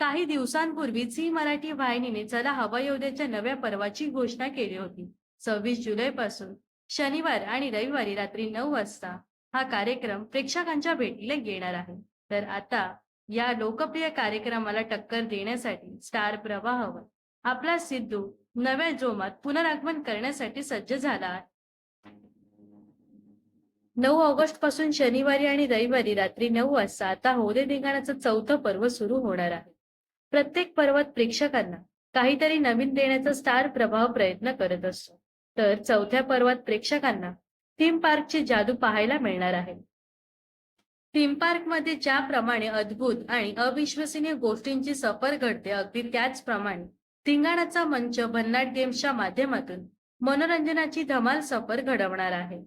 काही दिवसांपूर्वी झी मराठी वाहिनीने चला हवा योद्याच्या नव्या पर्वाची घोषणा केली होती. सव्वीस जुलै पासून शनिवार आणि रविवारी रात्री नऊ वाजता हा कार्यक्रम प्रेक्षकांच्या भेटीला येणार आहे. तर आता या लोकप्रिय कार्यक्रमाला टक्कर देण्यासाठी स्टार प्रवाहावर आपला सिद्धू नव्या जोमात पुनरागमन करण्यासाठी सज्ज झाला आहे. नऊ ऑगस्टपासून शनिवारी आणि रविवारी रात्री नऊ वाजता आता होदे धिंगाणाचं चौथं पर्व सुरू होणार आहे. प्रत्येक पर्वत प्रेक्षकांना काहीतरी नवीन देण्याचा स्टार प्रभाव प्रयत्न करत असतो. तर चौथ्या पर्वात प्रेक्षकांना थीम पार्कची जादू पाहायला मिळणार आहे. थीम पार्कमध्ये ज्याप्रमाणे अद्भुत आणि अविश्वसनीय गोष्टींची सफर घडते अगदी त्याचप्रमाणे धिंगाणाचा मंच भन्नाट गेम्सच्या माध्यमातून मनोरंजनाची धमाल सफर घडवणार आहे.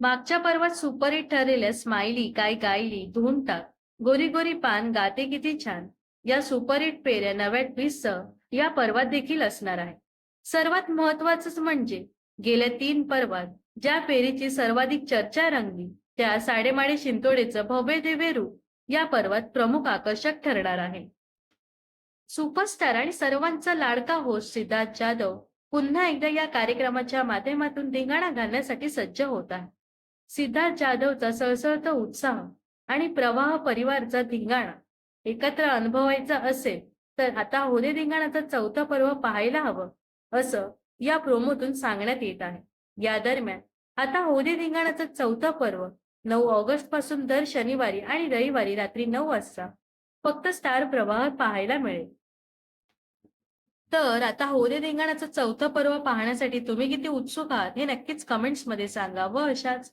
मागच्या पर्वात सुपरहिट ठरलेल्या स्माइली काय गायली धून टाक. गोरी गोरी पान गाते किती छान. या सुपरहिट पेऱ्या नव्या ट्विस्टसह या पर्वात देखील असणार आहे. सर्वात महत्वाचंच म्हणजे गेल्या तीन पर्वात ज्या पेरीची सर्वाधिक चर्चा रंगली त्या साडेमाडे शिंतोडेचं भव्य दिव्य रूप या पर्वात प्रमुख आकर्षक ठरणार आहे. सुपरस्टार आणि सर्वांचा लाडका होस्ट सिद्धार्थ जाधव पुन्हा एकदा या कार्यक्रमाच्या माध्यमातून धिंगाणा घालण्यासाठी सज्ज होत आहे. सिद्धार्थ जाधवचा सळसळता उत्साह आणि प्रवाह परिवारचा धिंगाणा एकत्र अनुभवायचा असेल तर आता होदे धिंगाणाचा चौथा पर्व पाहायला हवं असं या प्रोमोतून सांगण्यात येत आहे. या दरम्यान आता होदे धिंगाणाचं चौथं पर्व नऊ ऑगस्टपासून दर शनिवारी आणि रविवारी रात्री नऊ वाजता फक्त स्टार प्रवाह पाहायला मिळेल. तर आता होदे धिंगाणाचं चौथं पर्व पाहण्यासाठी तुम्ही किती उत्सुक आहात हे नक्कीच कमेंट्समध्ये सांगा व अशाच